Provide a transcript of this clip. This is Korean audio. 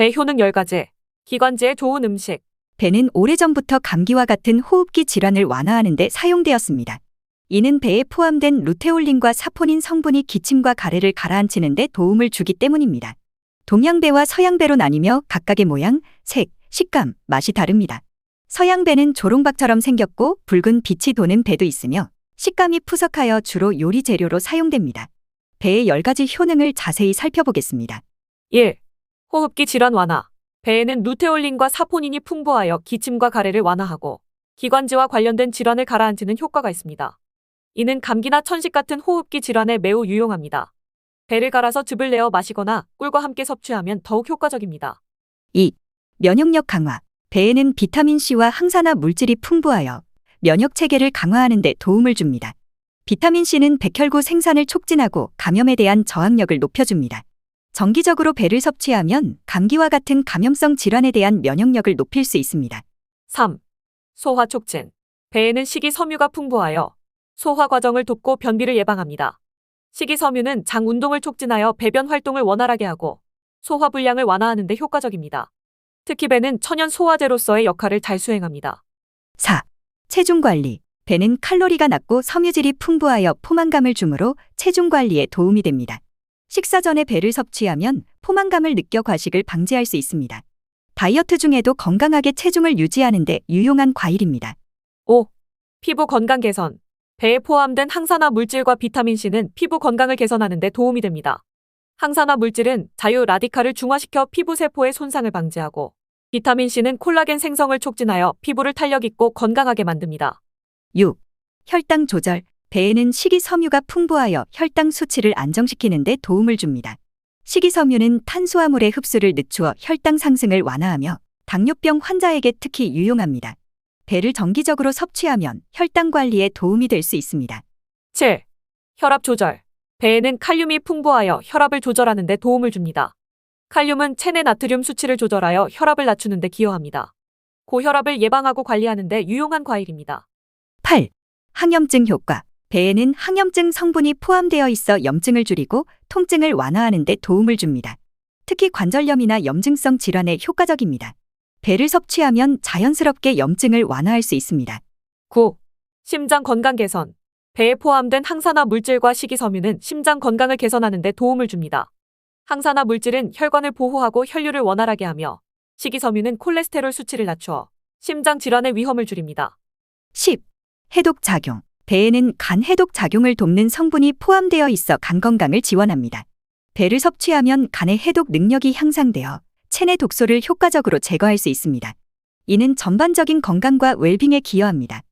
배 효능 10가지. 기관지에 좋은 음식. 배는 오래전부터 감기와 같은 호흡기 질환을 완화하는 데 사용되었습니다. 이는 배에 포함된 루테올린과 사포닌 성분이 기침과 가래를 가라앉히는 데 도움을 주기 때문입니다. 동양배와 서양배로 나뉘며 각각의 모양, 색, 식감, 맛이 다릅니다. 서양배는 조롱박처럼 생겼고 붉은 빛이 도는 배도 있으며 식감이 푸석하여 주로 요리 재료로 사용됩니다. 배의 10가지 효능을 자세히 살펴보겠습니다. 1. 호흡기 질환 완화. 배에는 루테올린과 사포닌이 풍부하여 기침과 가래를 완화하고 기관지와 관련된 질환을 가라앉히는 효과가 있습니다. 이는 감기나 천식 같은 호흡기 질환에 매우 유용합니다. 배를 갈아서 즙을 내어 마시거나 꿀과 함께 섭취하면 더욱 효과적입니다. 2. 면역력 강화. 배에는 비타민C와 항산화 물질이 풍부하여 면역 체계를 강화하는 데 도움을 줍니다. 비타민C는 백혈구 생산을 촉진하고 감염에 대한 저항력을 높여줍니다. 정기적으로 배를 섭취하면 감기와 같은 감염성 질환에 대한 면역력을 높일 수 있습니다. 3. 소화 촉진. 배에는 식이섬유가 풍부하여 소화 과정을 돕고 변비를 예방합니다. 식이섬유는 장 운동을 촉진하여 배변 활동을 원활하게 하고 소화 불량을 완화하는 데 효과적입니다. 특히 배는 천연 소화제로서의 역할을 잘 수행합니다. 4. 체중 관리. 배는 칼로리가 낮고 섬유질이 풍부하여 포만감을 주므로 체중 관리에 도움이 됩니다. 식사 전에 배를 섭취하면 포만감을 느껴 과식을 방지할 수 있습니다. 다이어트 중에도 건강하게 체중을 유지하는 데 유용한 과일입니다. 5. 피부 건강 개선. 배에 포함된 항산화 물질과 비타민C는 피부 건강을 개선하는 데 도움이 됩니다. 항산화 물질은 자유 라디칼을 중화시켜 피부 세포의 손상을 방지하고 비타민C는 콜라겐 생성을 촉진하여 피부를 탄력 있고 건강하게 만듭니다. 6. 혈당 조절. 배에는 식이섬유가 풍부하여 혈당 수치를 안정시키는 데 도움을 줍니다. 식이섬유는 탄수화물의 흡수를 늦추어 혈당 상승을 완화하며 당뇨병 환자에게 특히 유용합니다. 배를 정기적으로 섭취하면 혈당 관리에 도움이 될 수 있습니다. 7. 혈압 조절. 배에는 칼륨이 풍부하여 혈압을 조절하는 데 도움을 줍니다. 칼륨은 체내 나트륨 수치를 조절하여 혈압을 낮추는 데 기여합니다. 고혈압을 예방하고 관리하는 데 유용한 과일입니다. 8. 항염증 효과. 배에는 항염증 성분이 포함되어 있어 염증을 줄이고 통증을 완화하는 데 도움을 줍니다. 특히 관절염이나 염증성 질환에 효과적입니다. 배를 섭취하면 자연스럽게 염증을 완화할 수 있습니다. 9. 심장 건강 개선. 배에 포함된 항산화 물질과 식이섬유는 심장 건강을 개선하는 데 도움을 줍니다. 항산화 물질은 혈관을 보호하고 혈류를 원활하게 하며 식이섬유는 콜레스테롤 수치를 낮추어 심장 질환의 위험을 줄입니다. 10. 해독 작용. 배에는 간 해독 작용을 돕는 성분이 포함되어 있어 간 건강을 지원합니다. 배를 섭취하면 간의 해독 능력이 향상되어 체내 독소를 효과적으로 제거할 수 있습니다. 이는 전반적인 건강과 웰빙에 기여합니다.